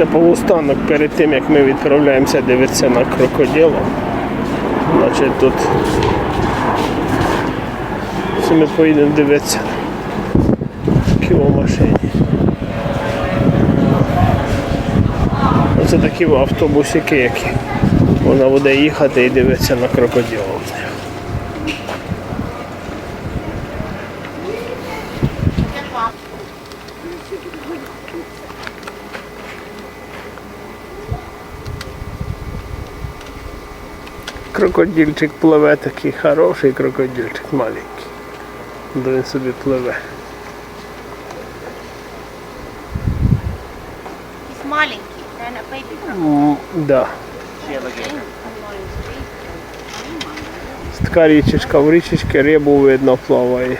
Це полустанок перед тим, як ми відправляємося дивитися на крокодила. Значить тут це ми поїдемо дивитися в кіломашині. Оце такі автобусики, які можна буде їхати і дивитися на крокодила. Крокодильчик пливе такий хороший крокодильчик маленький. Де він собі пливе. Маленький, baby М, Да. Така річечка, в річечці рибу видно плаває.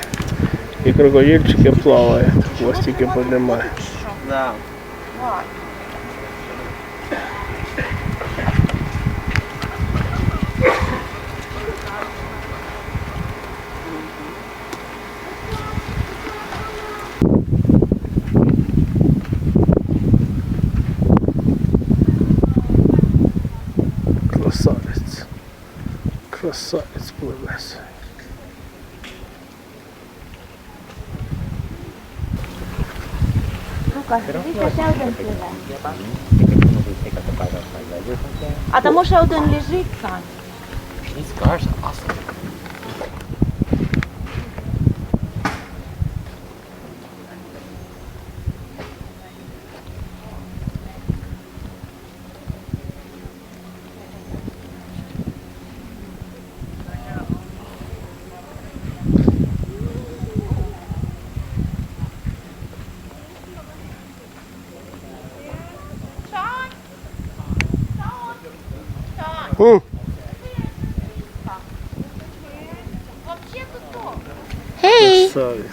І крокодильчики плавають, хвостики піднімає. Да. Красавець. Красавець пливе. А тому может один лежить, Сань. Не cars are Hey.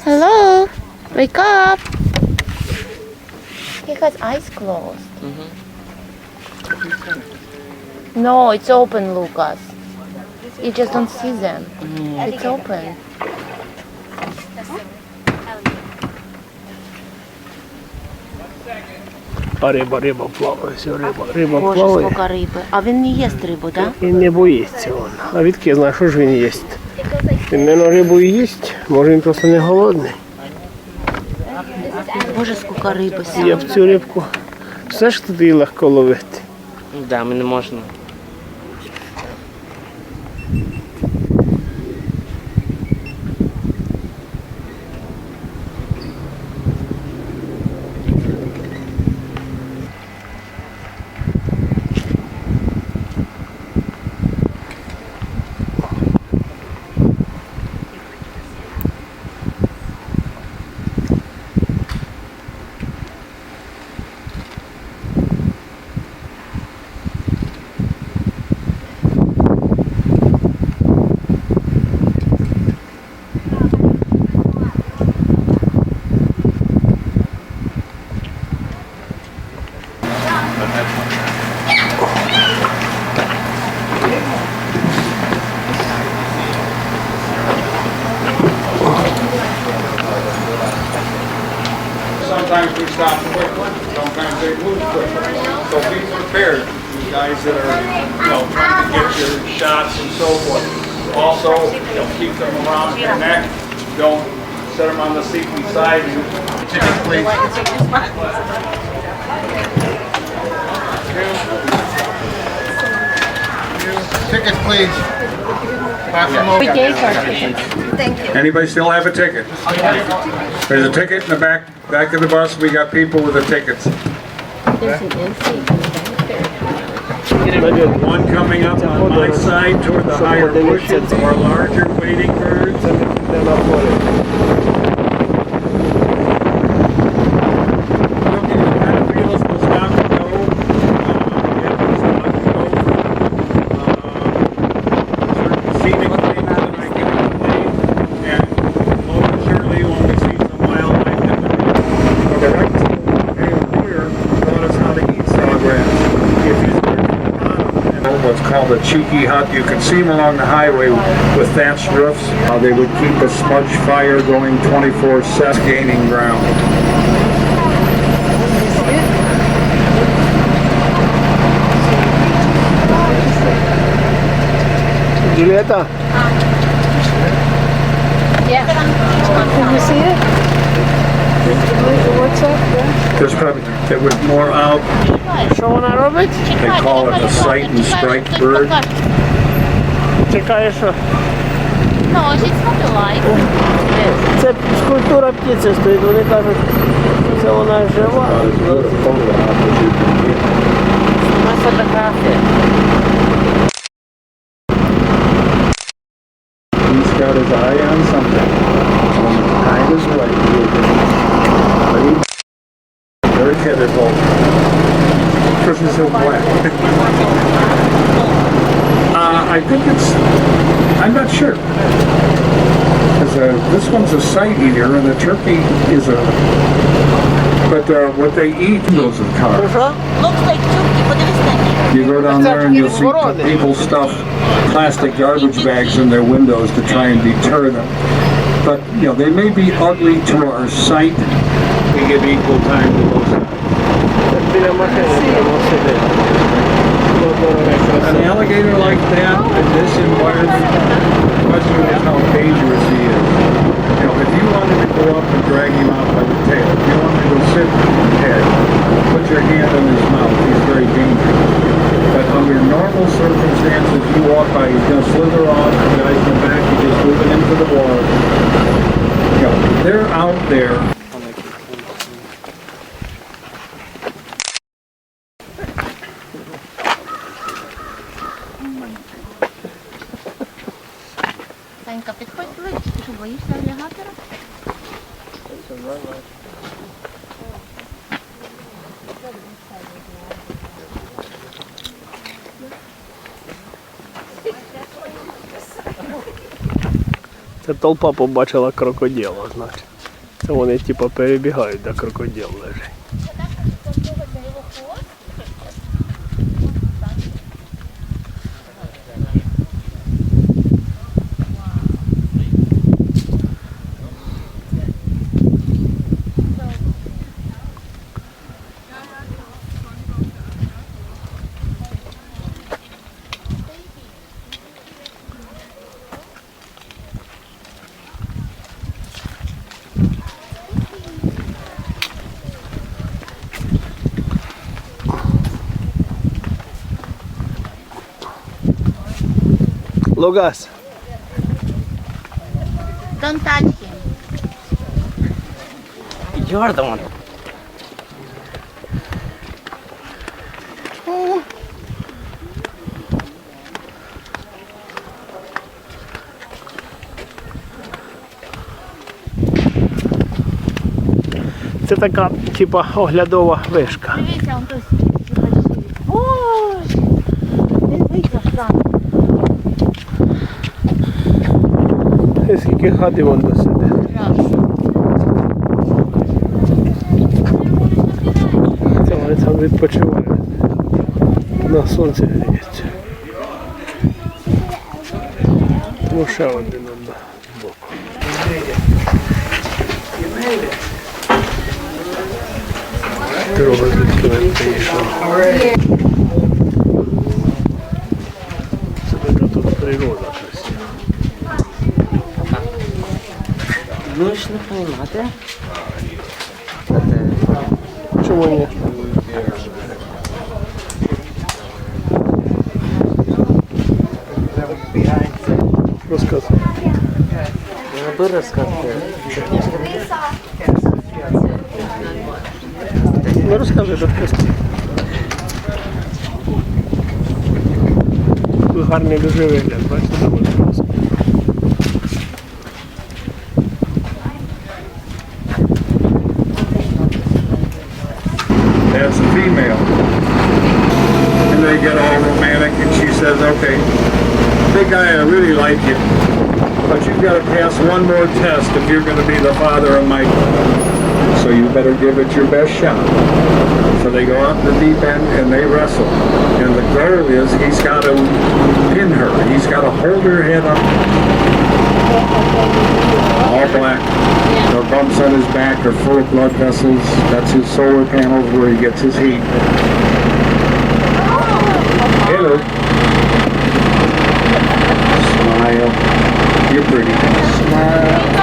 Hello. Wake up. He has eyes closed. Mm-hmm. No, it's open, Lucas. You just don't see them. Mm. It's open. А риба, риба плаває, все, риба, риба Боже, плаває. скільки риби. А він не їсть рибу, так? І не боїться він. А відки знає, що ж він їсть? Він, мабуть, рибу і їсть, може він просто не голодний. Боже, скільки риби. Я б цю рибку все ж туди легко ловити. Да, ми не можна. Stop quickly, sometimes they move quickly. So be prepared, you guys that are, you know, trying to get your shots and so forth. Also, you know, keep them around your neck, don't set them on the seat beside you. Tickets, please. Tickets, please. We gave her tickets. Thank you. Anybody still have a ticket? There's a ticket in the back, back of the bus, we got people with the tickets. One coming up on my side toward the higher bushes or larger waiting birds. cheeky hut. You can see them along the highway with thatched roofs. Uh, they would keep a smudge fire going 24-7, gaining ground. Julieta. Yeah. Can you see it? There's probably, there was more out. що вона робить? They call it the sight and strike bird. Чекає, що No, she's not alive. Yes. це скульптура птиці стоїть. Вони кажуть, це вона жива. Una fotografia. He's got his eye on something. Behind his way. kiedy, bo proszę się uh, I think it's, I'm not sure. Uh, this one's a sight eater, and the turkey is a. But uh, what they eat those are cars. Looks like turkey, but it isn't. You go down there and you'll see people stuff plastic garbage bags in their windows to try and deter them. But you know they may be ugly to our sight. We give equal time to those cinema set. An alligator like that in this environment, the question is how dangerous he is. You know, if you wanted to go up and drag him out by the tail, if you wanted to go sit on his head, put your hand on his mouth, he's very dangerous. But under normal circumstances, you walk by, he's going to slither off, the guy's come back, you just move it into the water. You know, they're out there Санька, підходь ближче, ти що боїшся алігатора? Це толпа побачила крокодила, значить. Це вони типу перебігають, де крокодил лежить. Лугас, Don't touch him. You're the one. це така, типа, оглядова вишка. Дивіться, он той сидить. Боже! Дивіться, Франк. І Скільки гадів вон досидить. Раз. Це вони там відпочивають. На сонці гріється. Ну ще один з боку. Звідки він приїхав. Це така тут природа Ну ж не поймати. Це Чому ні? Розказуй. роби розказки. Ну розказуй, розказуй. Тут гарний дуже вигляд, бачите, get all romantic and she says, okay, big guy, I really like you, but you've got to pass one more test if you're going to be the father of my So you better give it your best shot. So they go out in the deep end and they wrestle. And the goal is he's got to pin her. He's got to hold her head up. All black. No bumps on his back are full of blood vessels. That's his solar panels where he gets his heat. Her. Smile. You're pretty. Smile.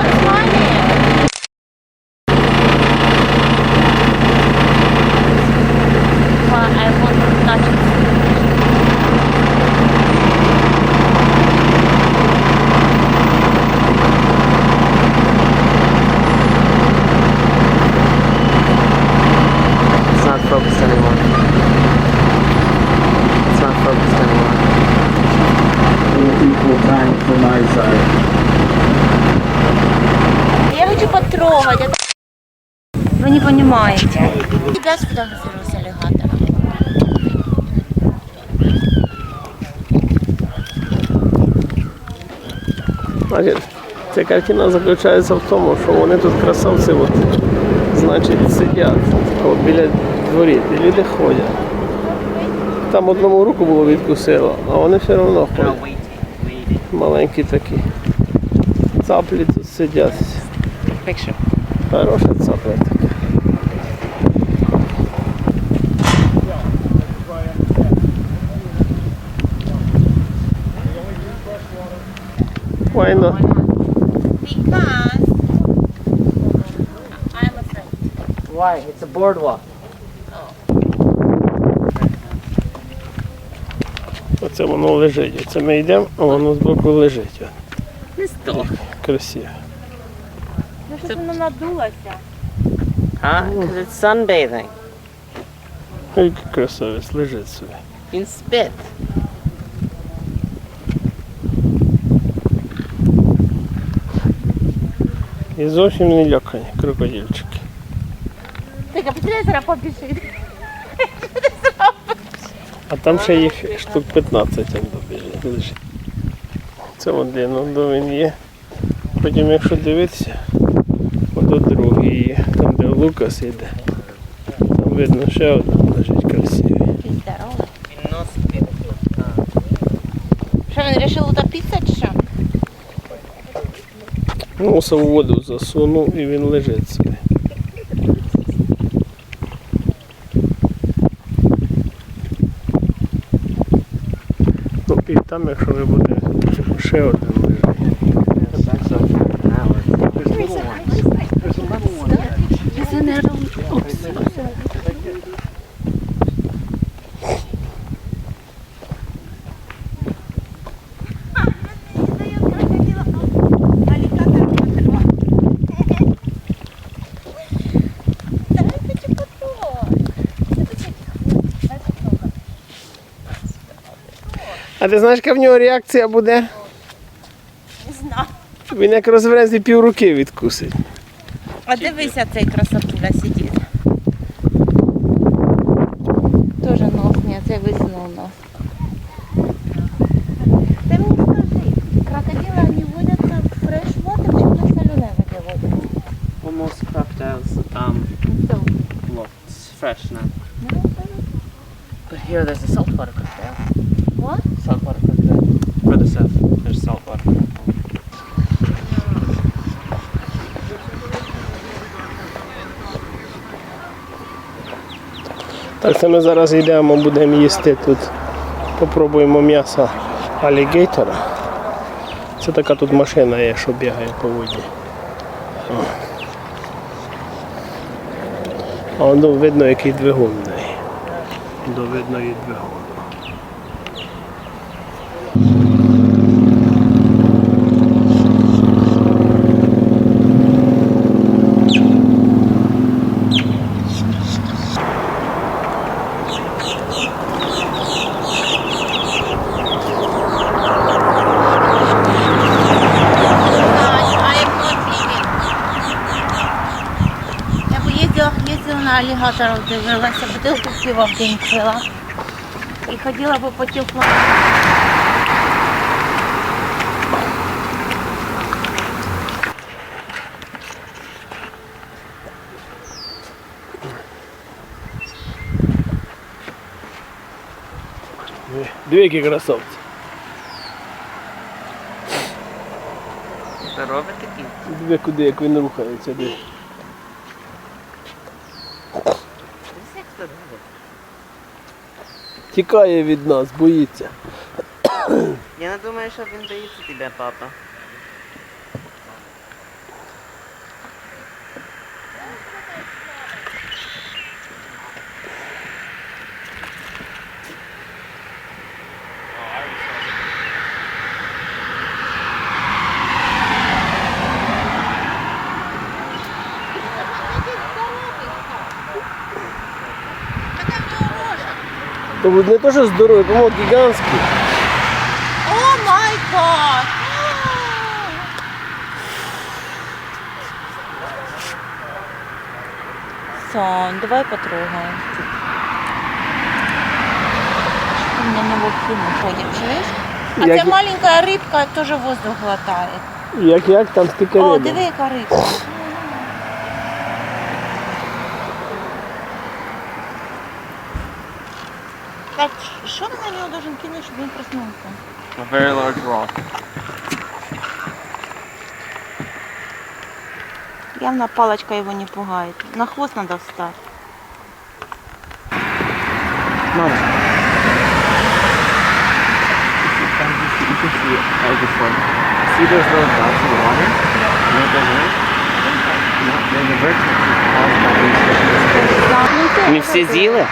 Вы не понимаете. Тебя сфотографировал с аллигатором. Значить, ця картина заключається в тому, що вони тут красавці, от, значить, сидять біля дворів, і люди ходять. Там одному руку було відкусило, а вони все одно ходять. Маленькі такі. Цаплі тут сидять. Хороша цапля така. Why not? Because I'm afraid. Why? It's a boardwalk. Оце воно лежить. Оце ми йдемо, а воно збоку лежить. Не сто. Красиво. Щоб воно надулося. Huh? Because it's sunbathing. Ой, красавець лежить собі. Він спить. І зовсім не лякані крокодильчики. Так, а потрібно зараз побіжить. А там ще їх штук 15 там добіжить, лежить. Це один, ну він є. Потім якщо дивитися, от другий. Там де Лукас іде. Там видно ще один лежить красивий. Що, він вирішив утопитися чи що? Носа в воду засунув і він лежить собі. Ну і там, якщо ви будете, ще один лежить. А ти знаєш, яка в нього реакція буде? Не знаю. Він як розвернеться пів руки відкусить. А дивися, цей красотуля сидить. Тоже нос, ні, це висунув нос. Ти мені скажи, крокодили вони водяться в fresh water чи в солене воді водяться? Almost crocodiles. Um, So, well, it's fresh now. But here there's a saltwater crocodile. What? Saltwater crocodile. Further south, there's saltwater. Так що ми зараз йдемо, будемо їсти тут. Попробуємо м'ясо алігейтора. Це така тут машина є, що бігає по воді. А воно видно, який двигун. До видно і двигун. I am not leaving. Їздила, їздила на алігаторів, дивилася, бутилку пива в день пила. І ходила би по теплому. Дві які красавці. Здорові такі. Диви куди, як він рухається. Диви. як здорові. Тікає від нас, боїться. Я не думаю, що він боїться тебе, папа. То не то, що здоровий, по гігантський. О май гад! Сон, давай потрогаем. У меня на волкину ходит, чуєш? А Як- ця маленька рибка теж воздух глотає. Як як там стільки О, риби. диви, яка рибка. Так, що ти кинути, щоб він проснувся? A very large rock. Явно палочка его не пугает. На хвост надо встать. Mama. You can see it out of this. See those little dots in the water? You know what those are? No, they're the vertex caused by these fishes. Ми всі з'їли?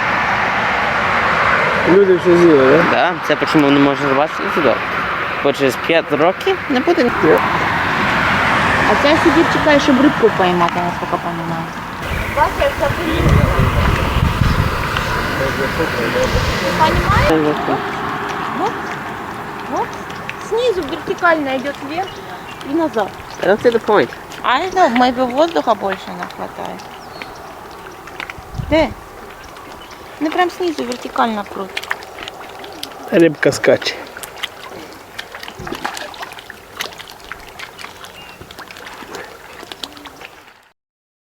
Люди все з'їли, так? Так, це чому не може рватися туди. Бо через 5 років не буде. А ця сидить, чекає, щоб рибку поймати, наскільки понимаю. Вот снизу вертикально идет вверх и назад. I don't see the point. I know, maybe воздуха больше не хватает. Де? Не прям снизу вертикально крут. Рибка скаче.